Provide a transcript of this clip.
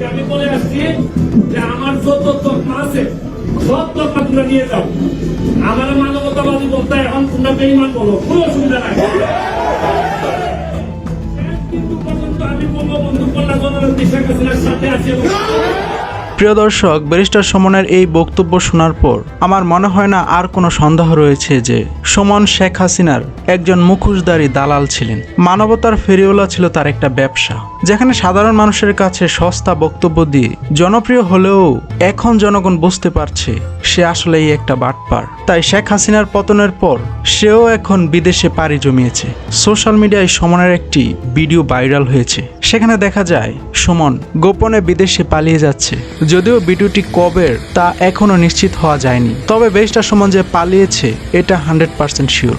আজকে আমি বলে আসছি যে আমার যত তকমা আছে, সব তকমা তোমরা নিয়ে যাও। আমার মানবতাবাদী বলতে এখন তোমরা বেইমান বলো, কোনো অসুবিধা নাই। কিন্তু আমি বলব, বন্ধু কল্যাণ জননেত্রী শেখ হাসিনার সাথে আছি প্রিয় দর্শক, ব্যারিস্টার সমনের এই বক্তব্য শোনার পর আমার মনে হয় না আর কোনো সন্দেহ রয়েছে যে সুমন শেখ হাসিনার একজন মুখোশধারী দালাল ছিলেন। মানবতার ফেরিওলা ছিল তার একটা ব্যবসা, যেখানে সাধারণ মানুষের কাছে সস্তা বক্তব্য দিয়ে জনপ্রিয় হলেও এখন জনগণ বুঝতে পারছে সে আসলেই একটা বাটপার। তাই শেখ হাসিনার পতনের পর সেও এখন বিদেশে পাড়ি জমিয়েছে। সোশ্যাল মিডিয়ায় সমনের একটি ভিডিও ভাইরাল হয়েছে। সেখানে দেখা যায়, সুমন গোপনে বিদেশে পালিয়ে যাচ্ছে। যদিও ভিডিওটি কবের, তা এখনও নিশ্চিত হওয়া যায়নি। তবে বেশটা সুমন যে পালিয়েছে, এটা হান্ড্রেড পার্সেন্ট শিওর